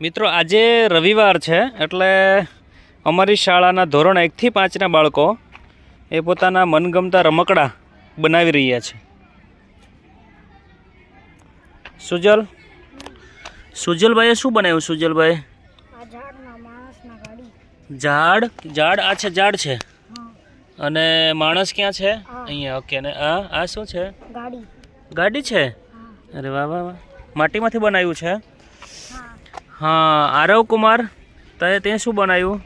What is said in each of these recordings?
મિત્રો આજે રવિવાર છે એટલે અમારી શાળાના ધોરણ એકથી પાંચના બાળકો એ પોતાના મનગમતા રમકડા બનાવી રહ્યા છે. સુજલ સુજલભાઈએ શું બનાવ્યું સુજલભાઈ? ઝાડ ઝાડ? આ છે ઝાડ છે? અને માણસ ક્યાં છે? અહીંયા ઓકે ને આ આ શું છે? ગાડી. ગાડી છે? અરે વાહ વાહ વાહ. માટીમાંથી બનાવ્યું છે? હા આરવ કુમાર તે તે શું બનાવ્યું?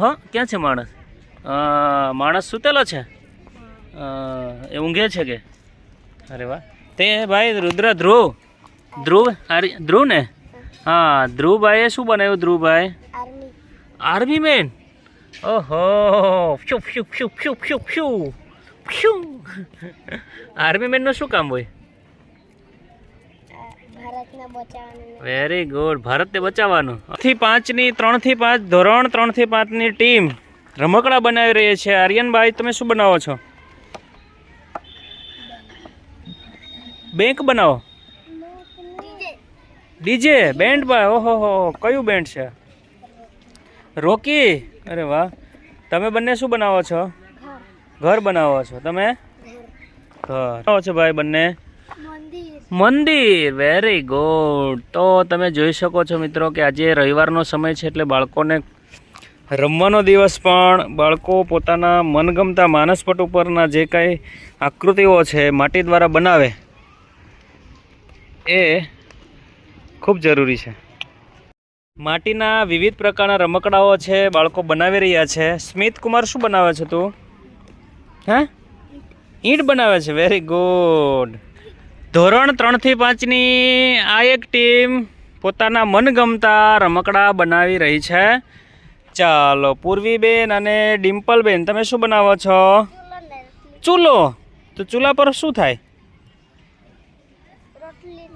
હા ક્યાં છે માણસ? માણસ સૂતેલો છે? એ ઊંઘે છે કે? અરે વાહ. તે ભાઈ રુદ્ર ધ્રુવ. ધ્રુવ ધ્રુવ ને? હા ધ્રુવભાઈએ શું બનાવ્યું ધ્રુવભાઈ? આર્મી. મેન? ઓહો આર્મી મેનનું શું કામ હોય? વેરી ગુડ ભારતને બચાવવાનું. થી પાંચની ત્રણથી પાંચ ધોરણ ત્રણથી પાંચની ટીમ રમકડા બનાવી રહી છે. આર્યનભાઈ તમે શું બનાવો છો? બેંક બનાવો. ડીજે. બેન્ડ ભાઈ ઓહો હો કયું બેન્ડ છે? રોકી. અરે વાહ. તમે બંને શું બનાવો છો? ઘર. ઘર બનાવો છો. તમે? ઘર. બનાવો છો ભાઈ બંને? મંદિર વેરી ગુડ તો તમે જોઈ શકો છો મિત્રો કે આજે રવિવારનો સમય છે એટલે બાળકોને રમવાનો દિવસ પણ, બાળકો પોતાના મનગમતા માનસપટ ઉપરના જે કાંઈ આકૃતિઓ છે, માટી દ્વારા બનાવે એ ખૂબ જરૂરી છે. માટીના વિવિધ પ્રકારના રમકડાઓ છે, બાળકો બનાવી રહ્યા છે. સ્મિત કુમાર શું બનાવે છે તું? હા? ઈંટ બનાવે છે વેરી ગુડ ધોરણ ત્રણથી પાંચની આ એક ટીમ પોતાના મનગમતા રમકડા બનાવી રહી છે. ચાલો પૂર્વીબેન અને ડિમ્પલબેન તમે શું બનાવો છો? ચૂલો. તો ચૂલા પર શું થાય?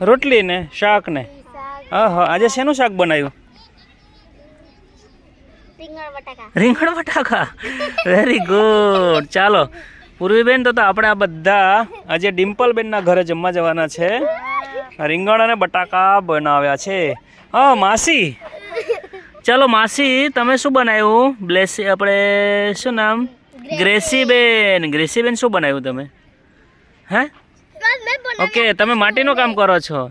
રોટલી ને શાક ને હા આજે શેનું શાક બનાવ્યું? રીંગણ બટાકા. વેરી ગુડ ચાલો. પૂર્વીબેન તો તો આપણે આ બધા આજે ડિમ્પલબેનના ઘરે જમવા જવાના છે. રીંગણ અને બટાકા બનાવ્યા છે. હા માસી. ચાલો માસી તમે શું બનાવ્યું? બ્લેસી આપણે શું નામ? ગ્રેસીબેન. ગ્રેસીબેન શું બનાવ્યું તમે? હે? ઓકે તમે માટીનું કામ કરો છો.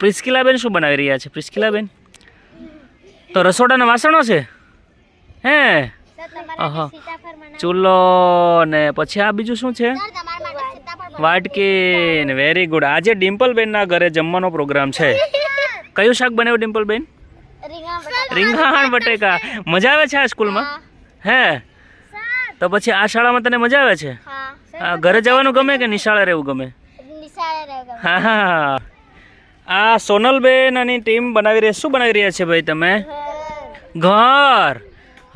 પ્રિસ્કિલાબેન શું બનાવી રહ્યા છે? પ્રિસ્કિલાબેન? તો રસોડાના વાસણો છે? હે. ચૂલો ને પછી આ બીજું શું છે? વાટકીન વેરી ગુડ આજે ડિમ્પલબેનના ઘરે જમવાનો પ્રોગ્રામ છે. કયું શાક બનાવ્યું ડિમ્પલબેન? રીંગણ બટેકા. મજા આવે છે આ સ્કૂલમાં? હે. તો પછી આ શાળામાં તને મજા આવે છે? ઘરે જવાનું ગમે કે નિશાળે રહેવું ગમે? હા હા આ સોનલબેન અને ટીમ બનાવી રહી શું બનાવી રહ્યા છે ભાઈ તમે? ઘર.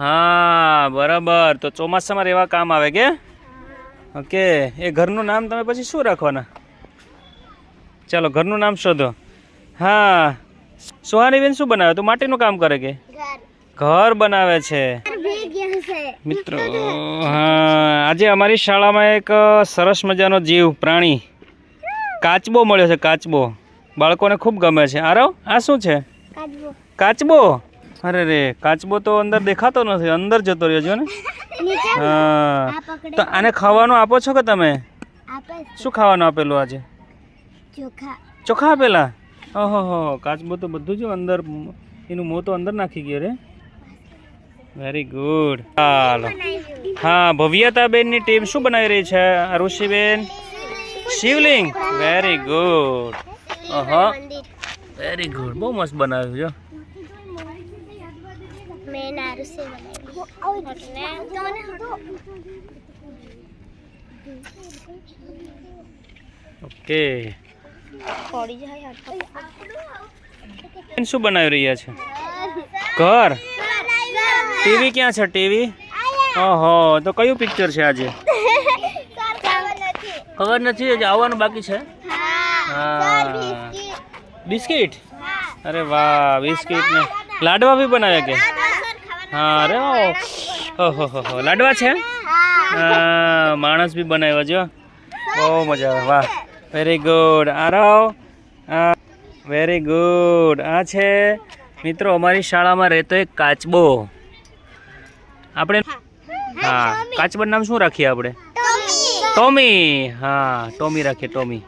હા બરાબર. તો ચોમાસામાં રહેવા કામ આવે કે? ઓકે. એ ઘરનું નામ તમે પછી શું રાખવાના? ચાલો ઘરનું નામ શોધો. હા. સુહાનીબેન શું બનાવે? તું માટીનું કામ કરે કે? ઘર. બનાવે છે. મિત્રો હા. આજે અમારી શાળામાં એક સરસ મજાનો જીવ પ્રાણી કાચબો મળ્યો છે કાચબો. બાળકોને ખૂબ ગમે છે. આરવ આ શું છે? કાચબો? અરે રે કાચબો તો અંદર દેખાતો નથી અંદર જતો રહ્યો છો ને? હા. તો આને ખાવાનું આપો છો કે તમે? શું ખાવાનું આપેલું આજે? ચોખા. આપેલા? ઓહો હો કાચબો તો બધું જ અંદર એનું મોં તો અંદર નાખી ગયો રે. વેરી ગુડ ચાલો. હા ભવ્યતાબેનની ટીમ શું બનાવી રહી છે ઋષિબેન? શિવલિંગ. વેરી ગુડ ઓહો. વેરી ગુડ બહુ મસ્ત બનાવ્યું જો મેં નારું સે ઓકે પડી જાય બેન શું બનાવી રહ્યા છે ઘર ટીવી ક્યાં છે ટીવી ઓહો તો કયું પિક્ચર છે આજે ખબર નથી હજી આવવાનું બાકી છે હા બિસ્કિટ અરે વાહ બિસ્કિટ ને લાડવા બી બનાવ્યા કે હા અરે ઓહો હો લાડવા છે? હા. માણસ બી બનાવ્યા જો બહુ મજા આવે. વાહ. Very good Aarav very good આ છે મિત્રો અમારી શાળામાં રહેતો એક કાચબો. આપણે હા. કાચબાનું નામ શું રાખીએ આપણે? ટોમી. હા ટોમી રાખીએ ટોમી.